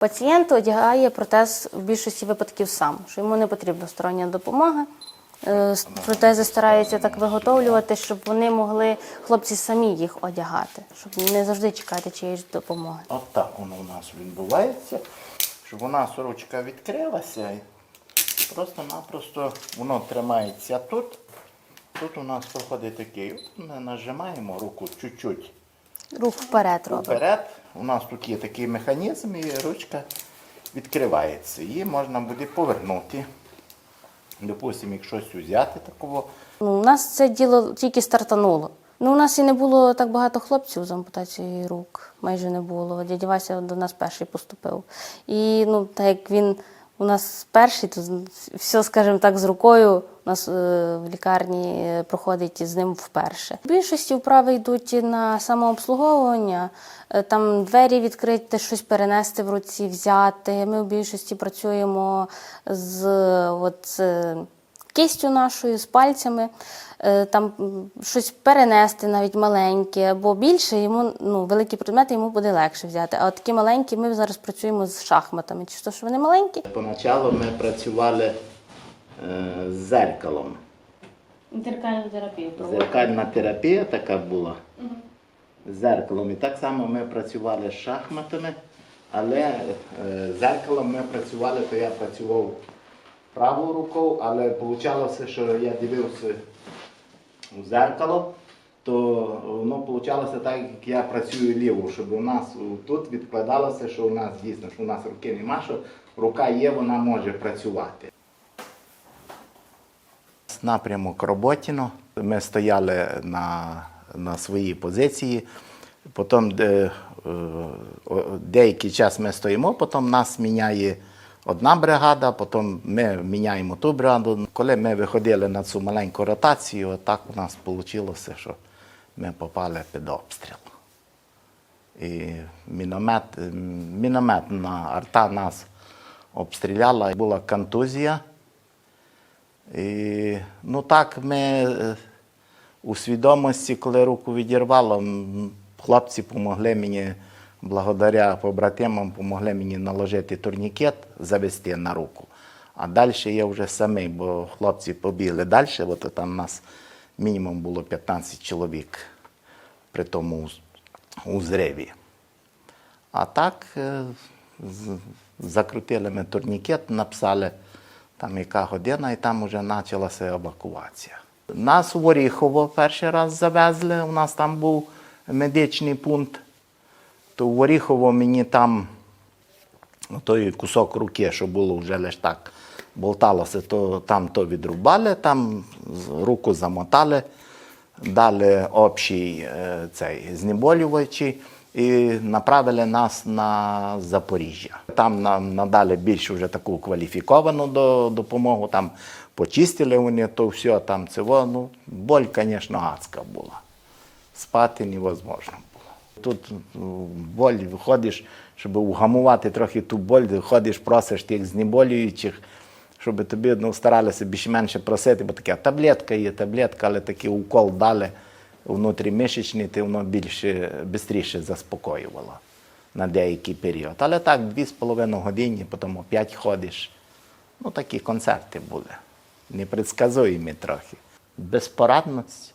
Пацієнт одягає протез в більшості випадків сам, що йому не потрібна стороння допомога. Е, Протези стараються так виготовлювати, щоб вони могли хлопці самі їх одягати, щоб не завжди чекати чиєїсь допомоги. От так воно у нас відбувається, щоб у нас ручка відкрилася. і Просто-напросто воно тримається тут. Тут у нас проходить такий. Нажимаємо руку чуть-чуть Рух вперед робить. вперед. У нас тут є такий механізм, і ручка відкривається. Її можна буде повернути. Допустимо, як щось взяти такого. Ну, у нас це діло тільки стартануло. Ну, у нас і не було так багато хлопців з ампутацією рук, майже не було. Дядя Вася до нас перший поступив. І ну, так як він у нас перший, то все, скажімо так, з рукою у нас е, в лікарні е, проходить з ним вперше. В більшості вправи йдуть на самообслуговування, Е, там двері відкрити, щось перенести в руці, взяти. Ми в більшості працюємо з от, кистю нашою, з пальцями, е, там щось перенести, навіть маленьке, або більше йому ну, великі предмети йому буде легше взяти. А от такі маленькі ми зараз працюємо з шахматами. Чи то, що вони маленькі? Поначалу ми працювали е, з зеркалом. Інтеркальну терапію Зеркальна терапія така була з зеркалом. І так само ми працювали з шахматами, але е, з зеркалом ми працювали, то я працював правою рукою, але вийшло, що я дивився у зеркало, то воно вийшло так, як я працюю ліво, щоб у нас тут відкладалося, що у нас дійсно, що у нас руки нема, що рука є, вона може працювати. Напрямок Роботіно. Ми стояли на, на своїй позиції. Потім де, е, деякий час ми стоїмо, потім нас міняє одна бригада, потім ми міняємо ту бригаду. Коли ми виходили на цю маленьку ротацію, так у нас вийшло, що ми попали під обстріл. І міномет, мінометна арта нас обстріляла, була контузія. І, ну так, ми е, у свідомості, коли руку відірвало, хлопці допомогли мені, благодаря побратимам, допомогли мені наложити турнікет, завести на руку. А далі я вже самий, бо хлопці побігли далі, от там нас мінімум було 15 чоловік при тому у зриві. А так е, закрутили ми турнікет, написали там яка година, і там вже почалася евакуація. Нас у Оріхово перший раз завезли, у нас там був медичний пункт. То в Оріхово мені там той кусок руки, що було вже лише так болталося, то там то відрубали, там руку замотали, дали общий е, цей знеболювачі і направили нас на Запоріжжя. Там нам надали більш вже таку кваліфіковану до- допомогу, там почистили вони то все, там цього. Ну, боль, звісно, адська була. Спати невозможно. Тут боль виходиш, щоб угамувати трохи ту боль, ходиш, просиш тих знеболюючих, щоб тобі ну, старалися більш-менше просити, бо така таблетка є, таблетка, але такий укол дали внутрімишечний, ти воно більше швидше заспокоювало на деякий період. Але так, дві з половиною години, потім опять ходиш. Ну, такі концерти були. Непредсказуємі трохи. Безпорадність.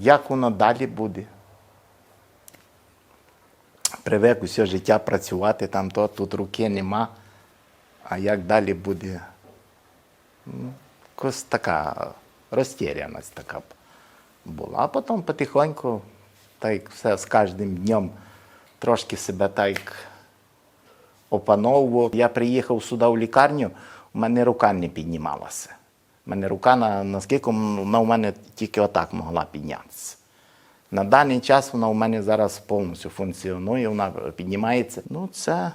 Як воно далі буде? Привик усе життя працювати, там то, тут руки нема. А як далі буде? Ну, якось така розтіряність така була. А потім потихоньку, так все з кожним днем трошки себе так опановував. Я приїхав сюди в лікарню, у мене рука не піднімалася. У мене рука, на- наскільки вона у мене тільки отак могла піднятися. На даний час вона у мене зараз повністю функціонує, вона піднімається. Ну, це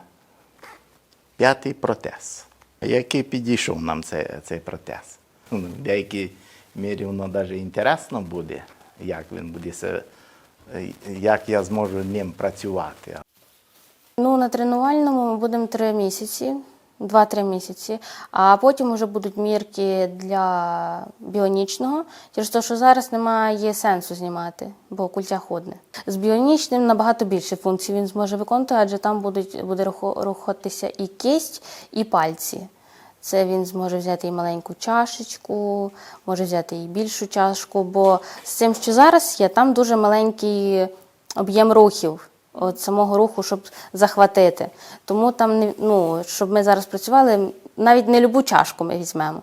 п'ятий протез. Який підійшов нам цей, цей протез. Ну, В деякій мірі воно навіть інтересно буде, як він буде як я зможу ним працювати. Ну, на тренувальному ми будемо три місяці. 2-3 місяці, а потім вже будуть мірки для біонічного, через те, що зараз немає сенсу знімати, бо культя ходне. З біонічним набагато більше функцій він зможе виконувати, адже там будуть, буде рухатися і кисть, і пальці. Це він зможе взяти і маленьку чашечку, може взяти і більшу чашку, бо з цим, що зараз є, там дуже маленький об'єм рухів, от самого руху, щоб захватити. Тому там ну, щоб ми зараз працювали, навіть не любу чашку ми візьмемо.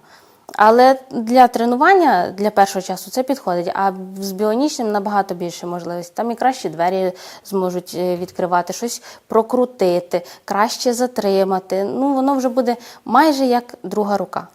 Але для тренування для першого часу це підходить. А з біонічним набагато більше можливостей. Там і кращі двері зможуть е, відкривати, щось прокрутити, краще затримати. Ну воно вже буде майже як друга рука.